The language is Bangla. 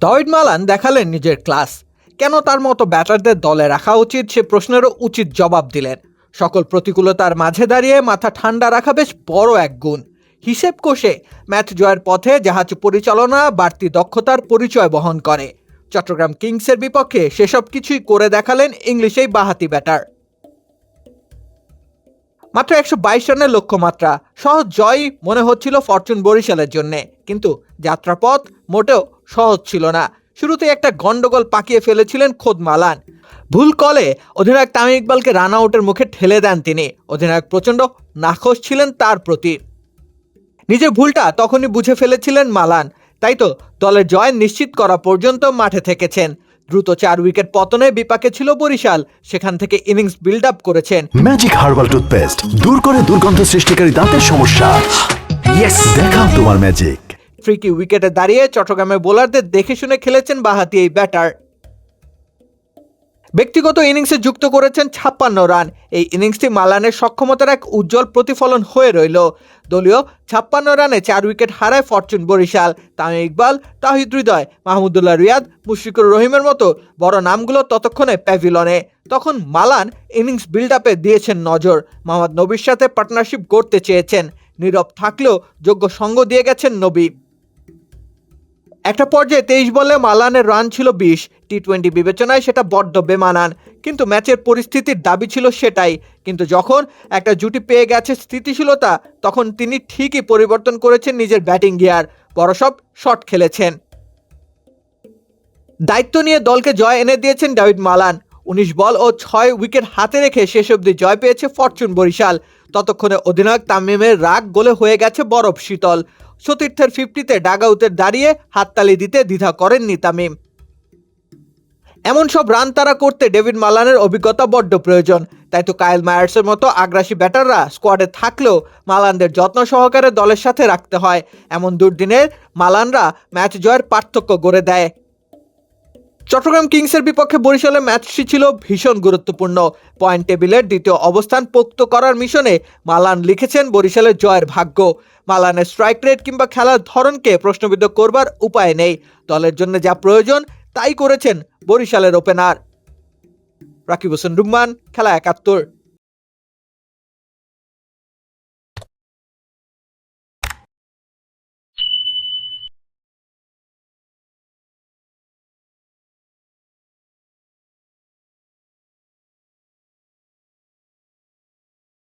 তহিদ মালান দেখালেন নিজের ক্লাস। কেন তার মতো ব্যাটারদের দলে রাখা উচিত সে প্রশ্নেরও উচিত জবাব দিলেন। সকল প্রতিকূলতার মাঝে দাঁড়িয়ে মাথা ঠান্ডা রাখা বেশ বড় এক গুণ। হিসেব কষে ম্যাচ জয়ের পথে জাহাজ পরিচালনা, বাড়তি দক্ষতার পরিচয় বহন করে। চট্টগ্রাম কিংসের বিপক্ষে সেসব কিছুই করে দেখালেন ইংলিশেই বাহাতি ব্যাটার। মাত্র একশো বাইশ রানের লক্ষ্যমাত্রা। সহজ জয়ই মনে হচ্ছিল ফরচুন বরিশালের জন্যে। কিন্তু যাত্রাপথ মোটেও সহজ ছিল না। শুরুতে একটা গন্ডগোল পাকিয়ে ফেলেছিলেন খোদ মালান ভুল কলে অধিনায়ক তামিম ইকবালকে রান আউটের মুখে ঠেলে দেন তিনি। অধিনায়ক প্রচণ্ড নাখোশ ছিলেন তার প্রতি। নিজের ভুলটা তখনই বুঝে ফেলেছিলেন মালান। তাই তো দলের জয় নিশ্চিত করা পর্যন্ত মাঠে থেকেছেন। দ্রুত চার উইকেট পতনে বিপাকে ছিল বরিশাল। সেখান থেকে ইনিংস বিল্ড আপ করেছেন। ম্যাজিক হার্বাল টুথপেস্ট দূর করে দুর্গন্ধ সৃষ্টিকারী দাঁতের সমস্যা। দেখাও তোমার ম্যাজিক ফ্রিকি উইকেটে দাঁড়িয়ে চট্টগ্রামের বোলারদের দেখে শুনে খেলেছেন বাহাতি এই ব্যাটার ব্যক্তিগত ইনিংসে যুক্ত করেছেন ছাপ্পান্ন রান। এই ইনিংসটি মালানের সক্ষমতার এক উজ্জ্বল প্রতিফলন হয়ে রইল। দলীয় ছাপ্পান্ন রানে চার উইকেট হারায় ফরচুন বরিশাল। তামিম ইকবাল, তাহিদ হৃদয়, মাহমুদুল্লাহ রিয়াদ, মুশফিকুর রহিমের মতো বড় নামগুলো ততক্ষণে প্যাভিলনে তখন মালান ইনিংস বিল্ড আপে দিয়েছেন নজর। মোহাম্মদ নবীর সাথে পার্টনারশিপ করতে চেয়েছেন। নীরব থাকলেও যোগ্য সঙ্গ দিয়ে গেছেন নবী। একটা পর্যায়ে তেইশ বলে মালানের রান ছিল বিশ। টি টোয়েন্টি বিবেচনায় সেটা বড্ড বেমানান। কিন্তু ম্যাচের পরিস্থিতির দাবি ছিল সেটাই। কিন্তু যখন একটা জুটি পেয়ে গেছে স্থিতিশীলতা, তখন তিনি ঠিকই পরিবর্তন করেছেন নিজের ব্যাটিং গিয়ার। বড় সব শট খেলেছেন। দায়িত্ব নিয়ে দলকে জয় এনে দিয়েছেন ডেভিড মালান। উনিশ বল ও ছয় উইকেট হাতে রেখে শেষ অবধি জয় পেয়েছে ফরচুন বরিশাল। ততক্ষণে অধিনায়ক তামিমের রাগ গোলে হয়ে গেছে বরফ শীতল। সতীর্থের ফিফটিতে ডাগাউতের দাঁড়িয়ে হাততালি দিতে দ্বিধা করেননি তামিম। এমন সব রান তারা করতে ডেভিড মালানের অভিজ্ঞতা বড্ড প্রয়োজন। তাই তো কায়েল মায়ার্সের মতো আগ্রাসী ব্যাটাররা স্কোয়াডে থাকলেও মালানদের যত্ন সহকারে দলের সাথে রাখতে হয়। এমন দুর্দিনের মালানরা ম্যাচ জয়ের পার্থক্য গড়ে দেয়। চট্টগ্রাম কিংসের বিপক্ষে বরিশালের ম্যাচটি ছিল ভীষণ গুরুত্বপূর্ণ। পয়েন্ট টেবিলের দ্বিতীয় অবস্থান পোক্ত করার মিশনে মালান লিখেছেন বরিশালের জয়ের ভাগ্য। মালানের স্ট্রাইক রেট কিংবা খেলার ধরনকে প্রশ্নবিদ্ধ করবার উপায় নেই। দলের জন্য যা প্রয়োজন, তাই করেছেন বরিশালের ওপেনার রাকিব হোসেন রুম্মান, খেলা একাত্তর।